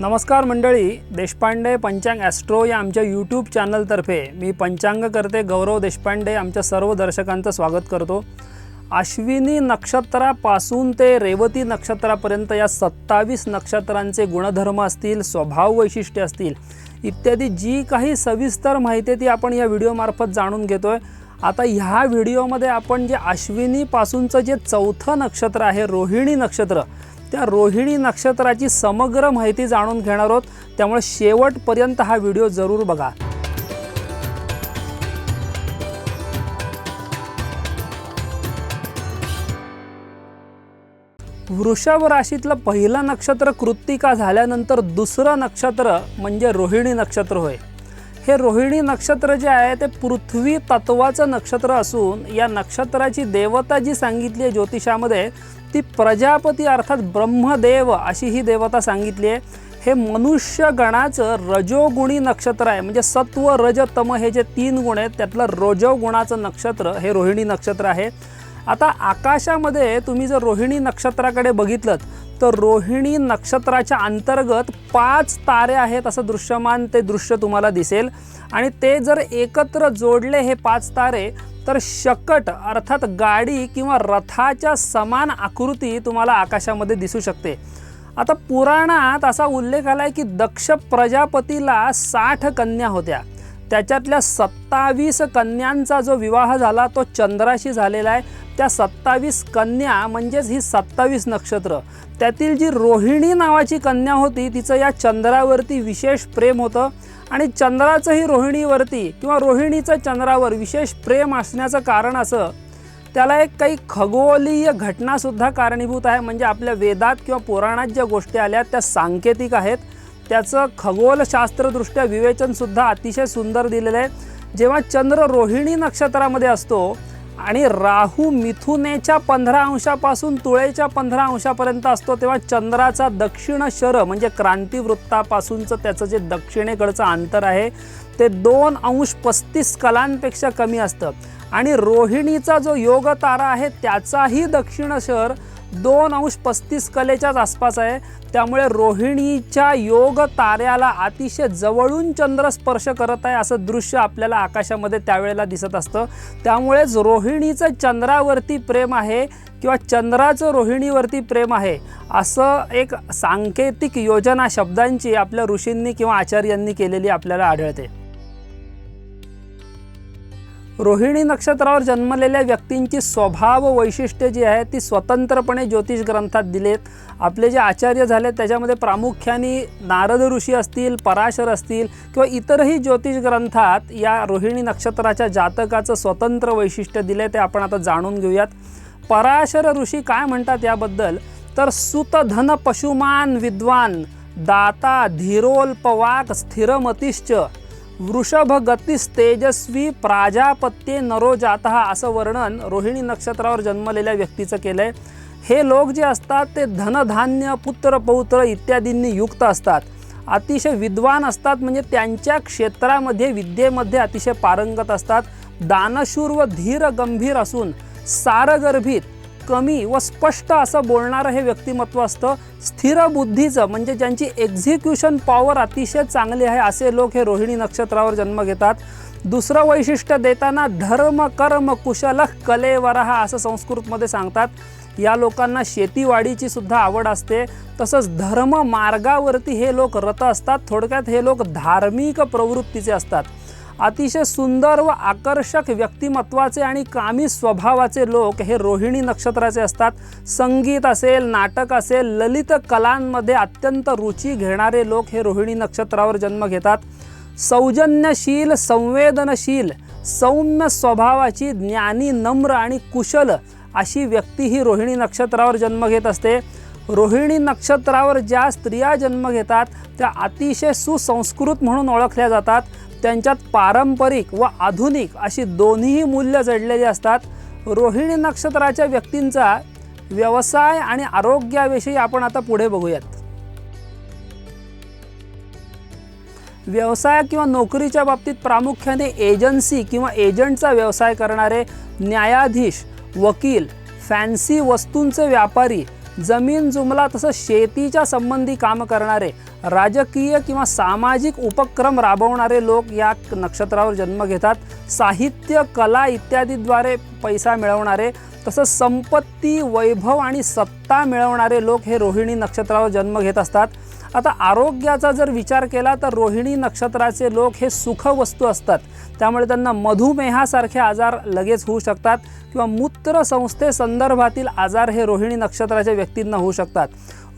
नमस्कार मंडळी देशपांडे पंचांग ॲस्ट्रो या आमच्या यूट्यूब चॅनलतर्फे मी पंचांगकर्ते गौरव देशपांडे आमच्या सर्व दर्शकांचं स्वागत करतो. अश्विनी नक्षत्रापासून ते रेवती नक्षत्रापर्यंत या सत्तावीस नक्षत्रांचे गुणधर्म असतील स्वभाव वैशिष्ट्य असतील इत्यादी जी काही सविस्तर माहिती आहे ती आपण या व्हिडिओमार्फत जाणून घेतोय. आता ह्या व्हिडिओमध्ये आपण जे अश्विनीपासूनचं जे चौथं नक्षत्र आहे रोहिणी नक्षत्र त्या रोहिणी नक्षत्राची समग्र माहिती जाणून घेणार आहोत. त्यामुळे शेवटपर्यंत हा व्हिडिओ जरूर बघा. वृषभ राशीतलं पहिलं नक्षत्र कृत्तिका झाल्यानंतर दुसरं नक्षत्र म्हणजे रोहिणी नक्षत्र होय. हे रोहिणी नक्षत्र जे आहे ते पृथ्वी तत्वाचं नक्षत्र असून या नक्षत्राची देवता जी सांगितली आहे ज्योतिषामध्ये ती प्रजापती अर्थात ब्रह्मदेव अशी ही देवता सांगितली आहे. हे मनुष्य गणाचं रजोगुणी नक्षत्र आहे. म्हणजे सत्व रज तम हे जे तीन गुण आहेत त्यातलं रजोगुणाचं नक्षत्र हे रोहिणी नक्षत्र आहे. आता आकाशामध्ये तुम्ही जर रोहिणी नक्षत्राकडे बघितलं तर रोहिणी नक्षत्राच्या अंतर्गत पाच तारे आहेत असं दृश्यमान ते दृश्य तुम्हाला दिसेल. आणि ते जर एकत्र जोडले हे पाच तारे तर शकट अर्थात गाडी किंवा रथाच्या समान आकृती तुम्हाला आकाशामध्ये दिसू शकते. आता पुराणात असा उल्लेख आला आहे की दक्ष प्रजापतीला साठ कन्या होत्या. त्याच्यातल्या सत्तावीस कन्यांचा जो विवाह झाला तो चंद्राशी झालेला आहे. त्या सत्तावीस कन्या म्हणजेच ही सत्तावीस नक्षत्र. त्यातील जी रोहिणी नावाची कन्या होती तिचं या चंद्रावरती विशेष प्रेम होतं. आणि चंद्राचंही रोहिणीवरती किंवा रोहिणीचं चंद्रावर विशेष प्रेम असण्याचं कारण असं त्याला एक काही खगोलीय घटनासुद्धा कारणीभूत आहे. म्हणजे आपल्या वेदात किंवा पुराणात ज्या गोष्टी आल्या त्या सांकेतिक आहेत. त्याचं खगोलशास्त्रदृष्ट्या विवेचनसुद्धा अतिशय सुंदर दिलेलं आहे. जेव्हा चंद्र रोहिणी नक्षत्रामध्ये असतो आणि राहू मिथुनेच्या पंधरा अंशापासून तुळेच्या पंधरा अंशापर्यंत असतो तेव्हा चंद्राचा दक्षिण शर म्हणजे क्रांतिवृत्तापासूनचं त्याचं जे दक्षिणेकडचं अंतर आहे ते दोन अंश पस्तीस कलांपेक्षा कमी असतं. आणि रोहिणीचा जो योग तारा आहे त्याचाही दक्षिण शहर दोन अंश पस्तीस कलेच्याच आसपास आहे. त्यामुळे रोहिणीच्या योग ताऱ्याला अतिशय जवळून चंद्र स्पर्श करत आहे असं दृश्य आपल्याला आकाशामध्ये त्यावेळेला दिसत असतं. त्यामुळेच रोहिणीचं चंद्रावरती प्रेम आहे किंवा चंद्राचं रोहिणीवरती प्रेम आहे असं एक सांकेतिक योजना शब्दांची आपल्या ऋषींनी किंवा आचार्यांनी केलेली आपल्याला आढळते. रोहिणी नक्षत्रावर जन्मलेल्या व्यक्तींची स्वभाव वैशिष्ट्ये जी आहे ती स्वतंत्रपणे ज्योतिष ग्रंथात दिलेत. आपले जे आचार्य झाले त्याच्यामध्ये प्रामुख्याने नारद ऋषी असतील पराशर असतील किंवा इतरही ज्योतिष ग्रंथात या रोहिणी नक्षत्राच्या जातकाचं स्वतंत्र वैशिष्ट्य दिले ते आपण आता जाणून घेऊयात. पराशर ऋषी काय म्हणतात याबद्दल? तर सुतधन पशुमान विद्वान दाता धीरोल्पवाक स्थिरमतिश्च. वृषभगतीस तेजस्वी प्राजापत्ये नरो जातः असं वर्णन रोहिणी नक्षत्रावर जन्मलेल्या व्यक्तीचं केलं आहे हे लोक जे असतात ते धनधान्य पुत्र पौत्र इत्यादींनी युक्त असतात. अतिशय विद्वान असतात म्हणजे त्यांच्या क्षेत्रामध्ये विद्येमध्ये अतिशय पारंगत असतात. दानशूर व धीर गंभीर असून सारगर्भित कमी व स्पष्ट असं बोलणारं हे व्यक्तिमत्व असतं. स्थिर बुद्धीचं म्हणजे ज्यांची एक्झिक्युशन पॉवर अतिशय चांगली आहे असे लोक हे रोहिणी नक्षत्रावर जन्म घेतात. दुसरं वैशिष्ट्य देताना धर्म कर्म कुशल कलेवरहा असं संस्कृतमध्ये सांगतात. या लोकांना शेतीवाडीची सुद्धा आवड असते. तसंच धर्म मार्गावरती हे लोक रत असतात. थोडक्यात हे लोक धार्मिक प्रवृत्तीचे असतात. अतिशय सुंदर व आकर्षक व्यक्तिमत्वाचे आणि कामी स्वभावाचे लोक हे रोहिणी नक्षत्राचे असतात. संगीत असेल नाटक असेल ललित कलांमध्ये अत्यंत रुची घेणारे लोक हे रोहिणी नक्षत्रावर जन्म घेतात. सौजन्यशील संवेदनशील सौम्य स्वभावाची ज्ञानी नम्र आणि कुशल अशी व्यक्ती ही रोहिणी नक्षत्रावर जन्म घेत असते. रोहिणी नक्षत्रावर ज्या स्त्रिया जन्म घेतात त्या अतिशय सुसंस्कृत म्हणून ओळखल्या जातात. त्यांच्यात पारंपरिक व आधुनिक अशी दोन्हीही मूल्य जडलेली असतात. रोहिणी नक्षत्राच्या व्यक्तींचा व्यवसाय आणि आरोग्याविषयी आपण आता पुढे बघूयात. व्यवसाय किंवा नोकरीच्या बाबतीत प्रामुख्याने एजन्सी किंवा एजंटचा व्यवसाय करणारे न्यायाधीश वकील फॅन्सी वस्तूंचे व्यापारी जमीन जुमला तसं शेतीच्या संबंधी काम करणारे राजकीय किंवा सामाजिक उपक्रम राबवणारे लोक या नक्षत्रावर जन्म घेतात. साहित्य कला इत्यादीद्वारे पैसा मिळवणारे तसंच संपत्ती वैभव आणि सत्ता मिळवणारे लोक हे रोहिणी नक्षत्रावर जन्म घेत असतात. आता आरोग्याचा जर विचार केला तर रोहिणी नक्षत्राचे लोक हे सुखवस्तू असतात. त्यामुळे त्यांना मधुमेहासारखे आजार लगेच होऊ शकतात किंवा मूत्रसंस्थेसंदर्भातील संदर्भातील आजार हे रोहिणी नक्षत्राच्या व्यक्तींना होऊ शकतात.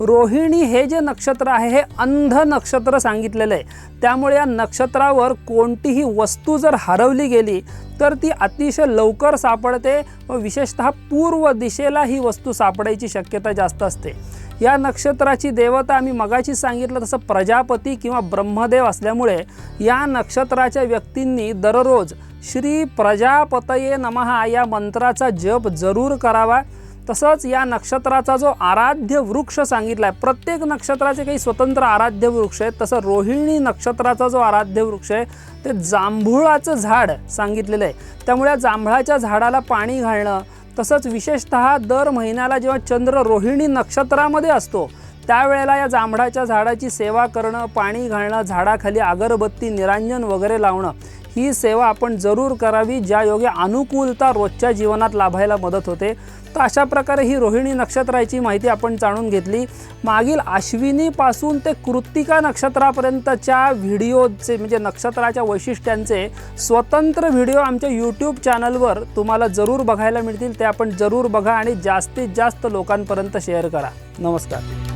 रोहिणी हे जे नक्षत्र आहे हे अंध नक्षत्र सांगितलेलं आहे. त्यामुळे या नक्षत्रावर कोणतीही वस्तू जर हरवली गेली तर ती अतिशय लवकर सापडते व विशेषतः पूर्व दिशेला ही वस्तू सापडायची शक्यता जास्त असते. या नक्षत्राची देवता आम्ही मगाशी सांगितलं तसं प्रजापती किंवा ब्रह्मदेव असल्यामुळे या नक्षत्राच्या व्यक्तींनी दररोज श्री प्रजापतये नमहा या मंत्राचा जप जरूर करावा. तसंच या नक्षत्राचा जो आराध्य वृक्ष सांगितला आहे प्रत्येक नक्षत्राचे काही स्वतंत्र आराध्य वृक्ष आहेत. तसं रोहिणी नक्षत्राचा जो आराध्य वृक्ष आहे ते जांभुळाचं झाड सांगितलेलं आहे. त्यामुळे या जांभळाच्या झाडाला पाणी घालणं तसंच विशेषतः दर महिन्याला जेव्हा चंद्र रोहिणी नक्षत्रामध्ये असतो त्यावेळेला या जांभळाच्या झाडाची सेवा करणं पाणी घालणं झाडाखाली अगरबत्ती निरांजन वगैरे लावणं ही सेवा आपण जरूर करावी ज्या योगे अनुकूलता रोजच्या जीवनात लाभायला मदत होते. तर अशा प्रकारे ही रोहिणी नक्षत्राची माहिती आपण जाणून घेतली. मागील अश्विनीपासून ते कृत्तिका नक्षत्रापर्यंतच्या व्हिडिओचे म्हणजे नक्षत्राच्या वैशिष्ट्यांचे स्वतंत्र व्हिडिओ आमच्या यूट्यूब चॅनलवर तुम्हाला जरूर बघायला मिळतील. ते आपण जरूर बघा आणि जास्तीत जास्त लोकांपर्यंत शेअर करा. नमस्कार.